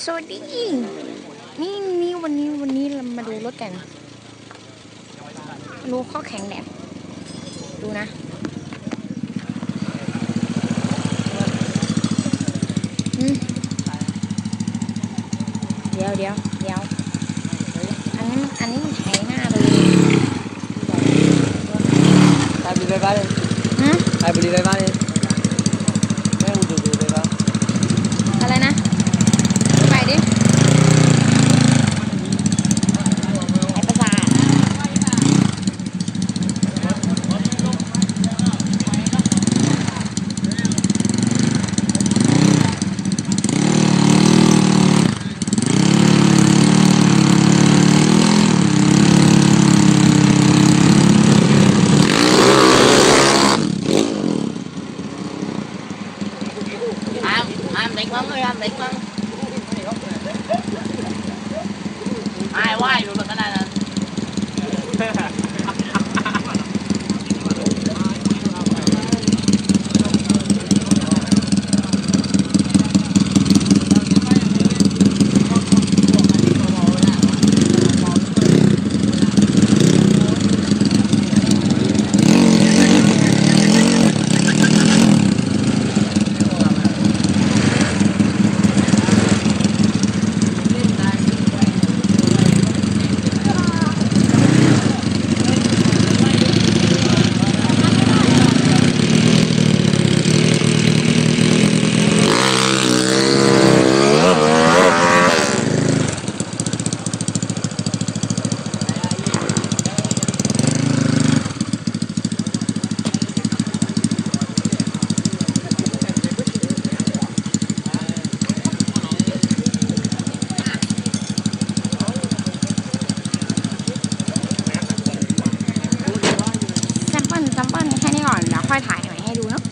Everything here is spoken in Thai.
สวัสดี นี่นี่วันนี้วันนี้เรามาดูรถกัน ดูข้อแข็งแดดดูนะอืมเดี๋ยวเดี๋ยวเดี๋ยวอันนี้มันอันนี้มันไถหน้าเลย Hai beli bebas ni. ฮะ Hai beli bebas ni. Saya mấy quăng rồi làm mấy quăng ai quay được cái này là ค่อยๆถ่ายหน่อยให้ดูเนาะ